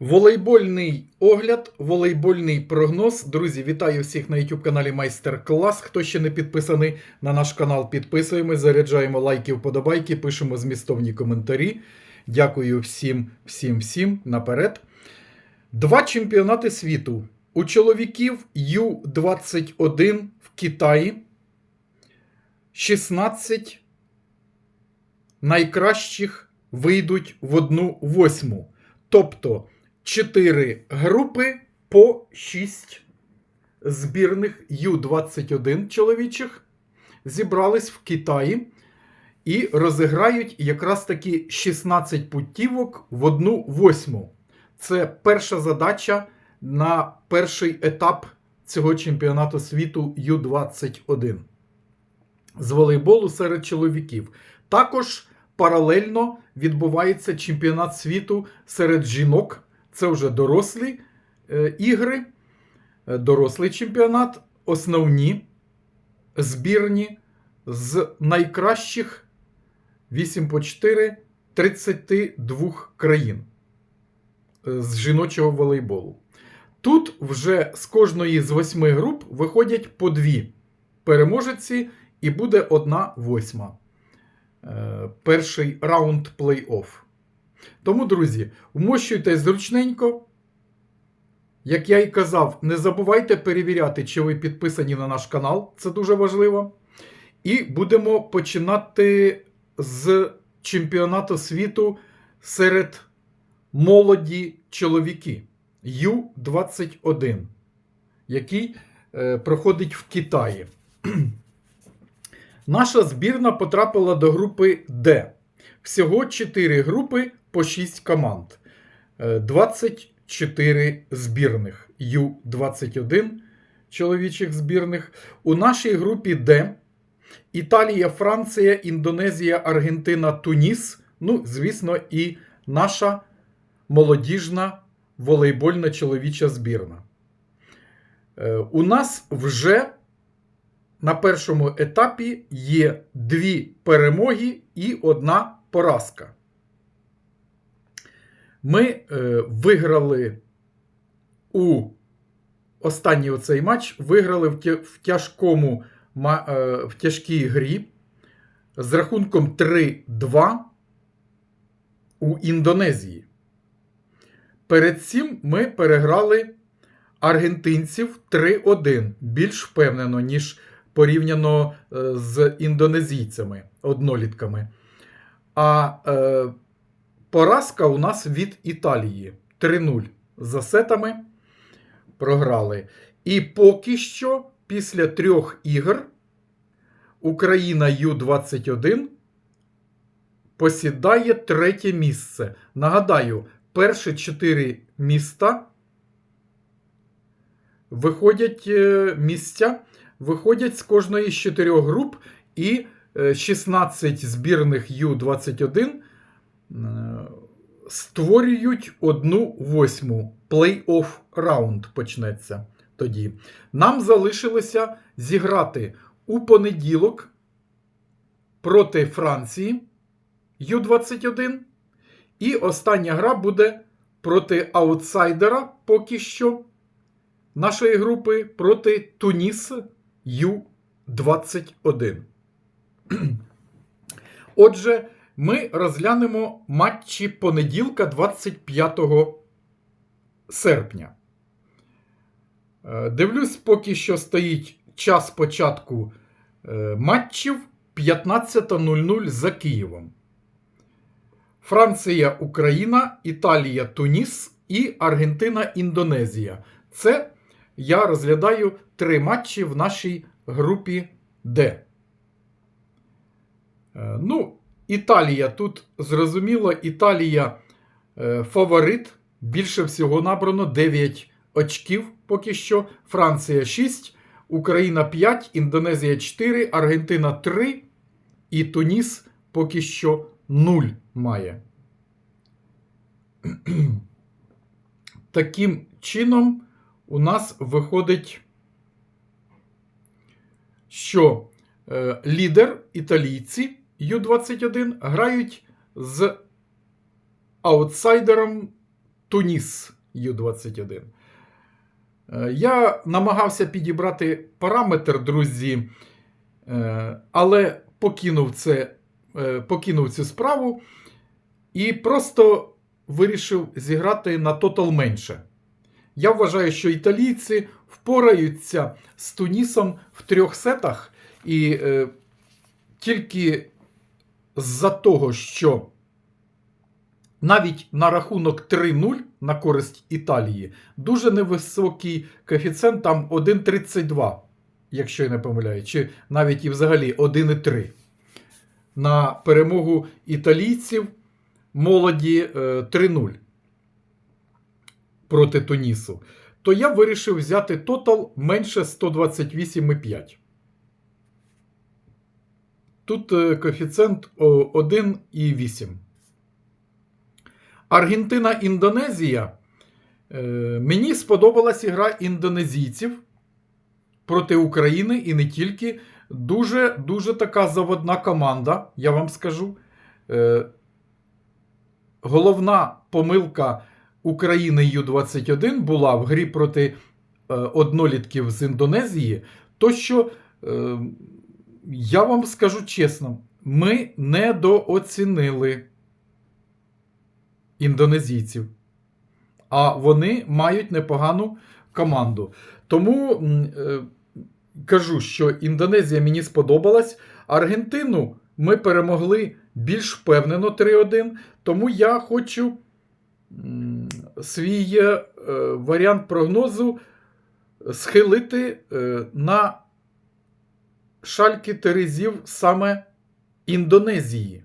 Волейбольний огляд, волейбольний прогноз. Друзі, вітаю всіх на YouTube каналі Майстер Клас. Хто ще не підписаний на наш канал, підписуємось, заряджаємо лайки, вподобайки, пишемо змістовні коментарі. Дякую всім, всім, всім наперед. Два чемпіонати світу. У чоловіків Ю-21 в Китаї. 16 найкращих вийдуть в одну восьму. Тобто 4 групи по 6 збірних Ю-21 чоловічих зібрались в Китаї і розіграють якраз таки 16 путівок в одну восьму. Це перша задача на перший етап цього чемпіонату світу Ю-21 з волейболу серед чоловіків. Також паралельно відбувається чемпіонат світу серед жінок. Це вже дорослі е, ігри, е, дорослий чемпіонат, основні збірні з найкращих 8 по 4 32 країн е, з жіночого волейболу. Тут вже з кожної з восьми груп виходять по дві переможеці, і буде одна восьма. Перший раунд плей-офф. Тому, друзі, вмощуйте зручненько. Як я і казав, не забувайте перевіряти, чи ви підписані на наш канал, це дуже важливо. І будемо починати з чемпіонату світу серед молоді чоловіки Ю-21, який е, проходить в Китаї. Наша збірна потрапила до групи Д. Всього 4 групи по 6 команд. Е, 24 збірних Ю-21 чоловічих збірних. У нашій групі Д Італія, Франція, Індонезія, Аргентина, Туніс. Ну, звісно, і наша молодіжна волейбольна чоловіча збірна. Е, У нас вже на першому етапі є дві перемоги і одна поразка. Ми е, виграли у останній оцей матч виграли в, тя- в тяжкому ма- е, в тяжкій грі з рахунком 3-2 у Індонезії. Перед цим ми переграли аргентинців 3-1 більш впевнено, ніж порівняно е, з індонезійцями, однолітками. А е, поразка у нас від Італії 3-0 за сетами програли. І поки що, після трьох ігор, Україна Ю-21 посідає третє місце. Нагадаю, перші чотири міста виходять е, місця, виходять з кожної з чотирьох груп, і 16 збірних Ю-21 е, створюють одну восьму. Плей-офф раунд почнеться тоді. Нам залишилося зіграти у понеділок проти Франції Ю-21. І остання гра буде проти аутсайдера поки що нашої групи проти Туніс Ю-21. Отже, ми розглянемо матчі понеділка 25 серпня. Е, Дивлюсь, поки що стоїть час початку е, матчів 15.00 за Києвом. Франція, Україна, Італія, Туніс і Аргентина, Індонезія. Це я розглядаю три матчі в нашій групі Д. Е, Ну, Італія тут зрозуміло, Італія е, фаворит. Більше всього набрано 9 очків поки що. Франція 6, Україна 5, Індонезія 4, Аргентина 3 і Туніс поки що 0 має. Таким чином, у нас виходить, що е, лідер італійці Ю-21 грають з аутсайдером Туніс Ю-21. Е, Я намагався підібрати параметр, друзі, е, але покинув, це, е, покинув цю справу і просто вирішив зіграти на тотал менше. Я вважаю, що італійці впораються з Тунісом в трьох сетах, і е, тільки з-за того, що навіть на рахунок 3-0 на користь Італії дуже невисокий коефіцієнт, там 1,32, якщо я не помиляю, чи навіть і взагалі 1,3. На перемогу італійців молоді е, 3-0 проти Тунісу, то я вирішив взяти тотал менше 128,5. Тут е, коефіцієнт 1,8. Аргентина Індонезія. Е, Мені сподобалась ігра індонезійців проти України і не тільки. Дуже дуже така заводна команда, я вам скажу. Е, Головна помилка України Ю-21 була в грі проти однолітків з Індонезії, то що, я вам скажу чесно, ми недооцінили індонезійців. А вони мають непогану команду. Тому е, кажу, що Індонезія мені сподобалась. Аргентину ми перемогли більш впевнено 3-1. Тому я хочу свій е, варіант прогнозу схилити е, на шальки Терезів саме Індонезії.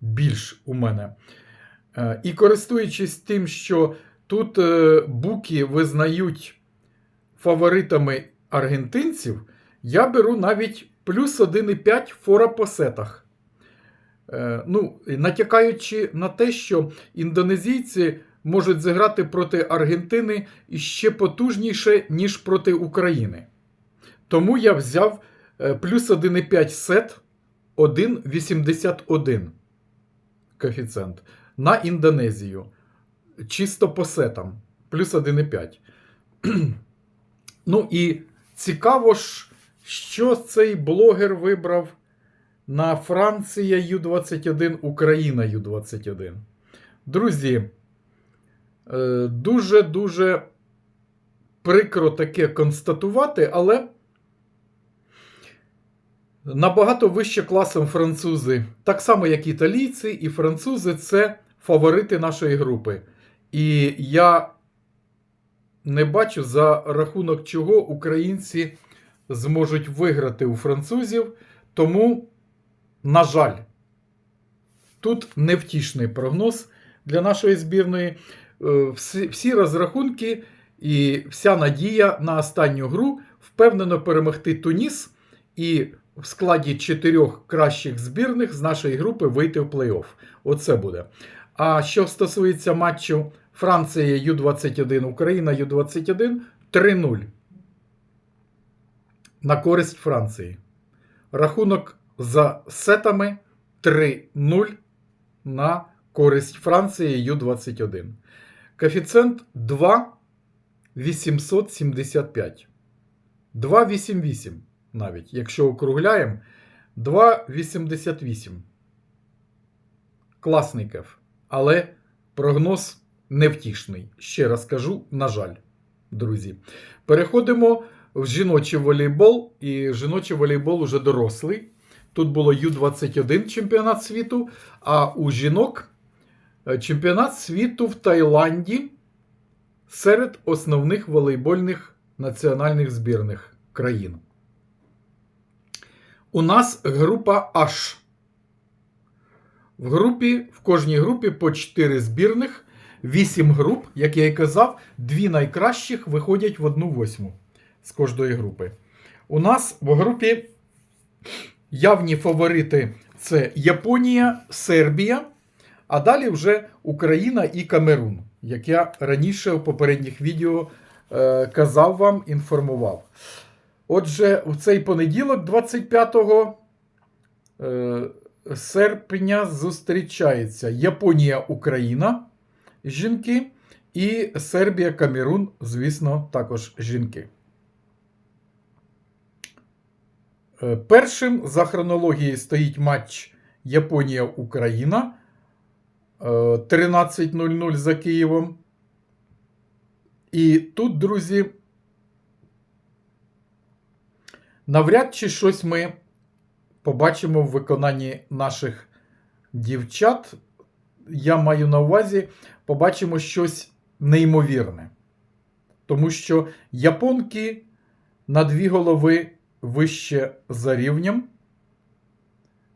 Більш у мене. Е, І користуючись тим, що тут е, буки визнають фаворитами аргентинців, я беру навіть плюс 1,5 фора по сетах. Е, Ну, натякаючи на те, що індонезійці можуть зіграти проти Аргентини ще потужніше, ніж проти України. Тому я взяв е, плюс 1,5 сет 1,81 коефіцієнт на Індонезію. Чисто по сетам. Плюс 1,5. ну і цікаво ж, що цей блогер вибрав на Франція Ю-21, Україна Ю-21. Друзі, е, дуже-дуже прикро таке констатувати, але набагато вище класом французи, так само, як італійці, і французи це фаворити нашої групи. І я не бачу, за рахунок чого українці зможуть виграти у французів. Тому, на жаль, тут невтішний прогноз для нашої збірної. Е, Всі, розрахунки і вся надія на останню гру впевнено перемогти Туніс і в складі чотирьох кращих збірних з нашої групи вийти в плей-офф. Оце буде. А що стосується матчу Франція Ю-21, Україна Ю-21 3-0 на користь Франції. Рахунок за сетами 3-0 на користь Франції Ю-21. Коефіцієнт 2,875. 2,88 навіть. Якщо округляємо, 2,88. Класний кеф. Але прогноз невтішний. Ще раз кажу, на жаль, друзі. Переходимо в жіночий волейбол. І жіночий волейбол уже дорослий. Тут було Ю-21 чемпіонат світу, а у жінок е, чемпіонат світу в Таїланді серед основних волейбольних національних збірних країн. У нас група H. В групі, в кожній групі по 4 збірних, 8 груп, як я і казав, дві найкращих виходять в одну восьму з кожної групи. У нас в групі явні фаворити це Японія, Сербія, а далі вже Україна і Камерун, як я раніше у попередніх відео е, казав вам, інформував. Отже, у цей понеділок, 25 е, серпня, зустрічається Японія-Україна. жінки. І Сербія, Камерун, звісно, також жінки. Е, Першим за хронологією стоїть матч Японія-Україна е, 13.00 за Києвом. І тут, друзі, навряд чи щось ми побачимо в виконанні наших дівчат. Я маю на увазі, побачимо щось неймовірне. Тому що японки на дві голови вище за рівнем.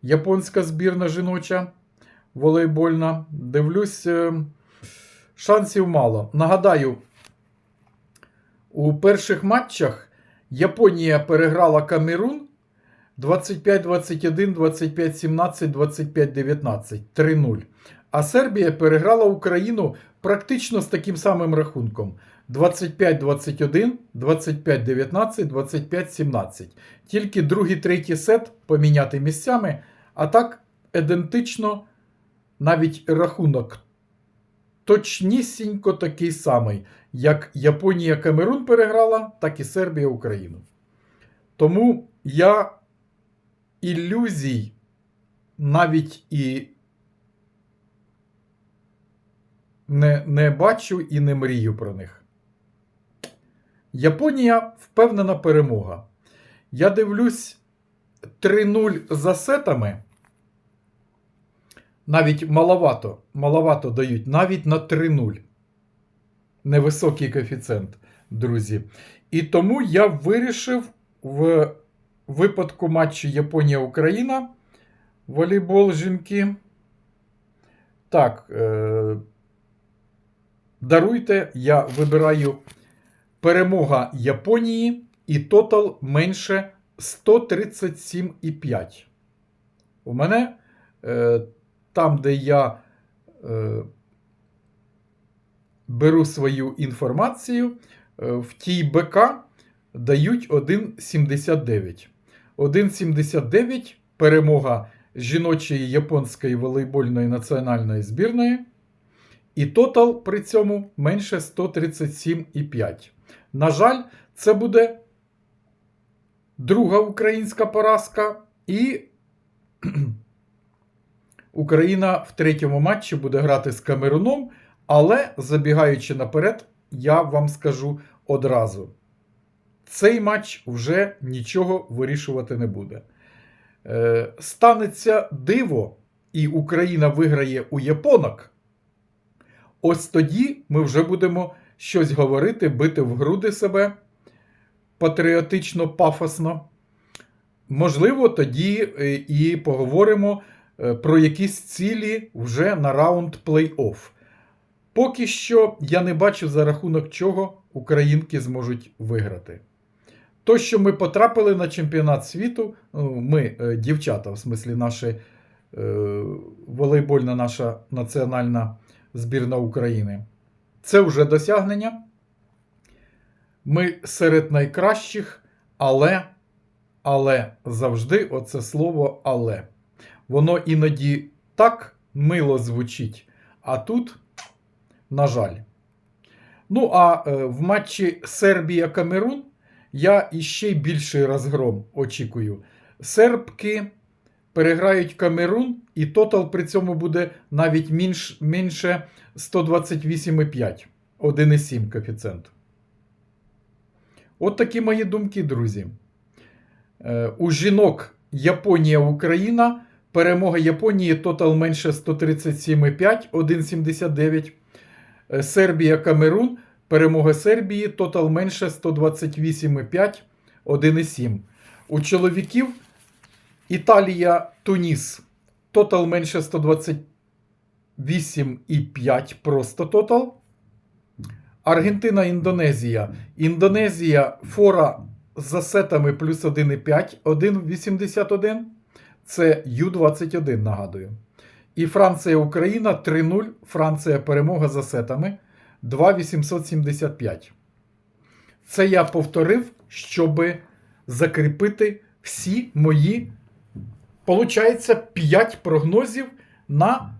Японська збірна жіноча волейбольна. Дивлюсь, е, шансів мало. Нагадаю, у перших матчах Японія переграла Камерун 25-21, 25-17, 25-19, 3-0. А Сербія переграла Україну практично з таким самим рахунком: 25-21, 25-19, 25-17. Тільки другий, третій сет поміняти місцями, а так ідентично навіть рахунок точнісінько такий самий, як Японія Камерун переграла, так і Сербія Україну. Тому я ілюзій навіть і не, не бачу і не мрію про них. Японія впевнена перемога. Я дивлюсь 3-0 за сетами. Навіть маловато, маловато дають, навіть на 3-0. Невисокий коефіцієнт, друзі. І тому я вирішив в випадку матчу Японія-Україна волейбол жінки. Так, е- даруйте, я вибираю перемога Японії і тотал менше 137,5. У мене е- там, де я е, беру свою інформацію, е, в тій БК дають 1,79. 1,79 перемога жіночої японської волейбольної національної збірної. І тотал при цьому менше 137,5. На жаль, це буде друга українська поразка. І Україна в третьому матчі буде грати з Камеруном. Але, забігаючи наперед, я вам скажу одразу: цей матч вже нічого вирішувати не буде. Е, станеться диво, і Україна виграє у японок. Ось тоді ми вже будемо щось говорити, бити в груди себе патріотично, пафосно. Можливо, тоді е, і поговоримо про якісь цілі вже на раунд плей-офф. Поки що я не бачу за рахунок чого українки зможуть виграти. То, що ми потрапили на чемпіонат світу, ну, ми, е, дівчата, в смислі, наша е, волейбольна наша національна збірна України, це вже досягнення. Ми серед найкращих, але, але завжди оце слово але. Воно іноді так мило звучить, а тут на жаль. Ну, а е, в матчі Сербія-Камерун я іще більший розгром очікую. Сербки переграють Камерун, і тотал при цьому буде навіть менш, менше 128,5, 1,7 коефіцієнт. От такі мої думки, друзі. Е, у жінок Японія-Україна. Перемога Японії тотал менше 137,5, 1,79. Е, Сербія Камерун. Перемога Сербії тотал менше 128,5, 1,7. У чоловіків Італія Туніс. Тотал менше 128,5 просто тотал. Аргентина Індонезія. Індонезія фора за сетами плюс 1,5, 1,81. Це Ю-21, нагадую. І Франція Україна 3-0. Франція перемога за сетами 2,875. Це я повторив, щоб закріпити всі мої, получається, 5 прогнозів на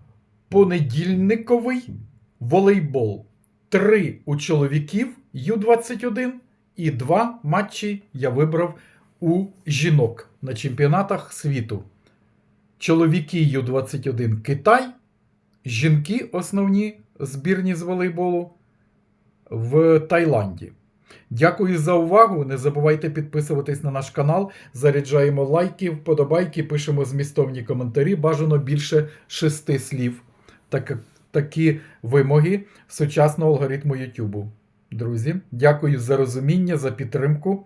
понедільниковий волейбол. Три у чоловіків Ю-21 і два матчі я вибрав у жінок на чемпіонатах світу. Чоловіки Ю-21 Китай, жінки основні збірні з волейболу в Таїланді. Дякую за увагу. Не забувайте підписуватись на наш канал. Заряджаємо лайки, вподобайки, пишемо змістовні коментарі. Бажано більше шести слів. Так, такі вимоги сучасного алгоритму YouTube. Друзі, дякую за розуміння, за підтримку.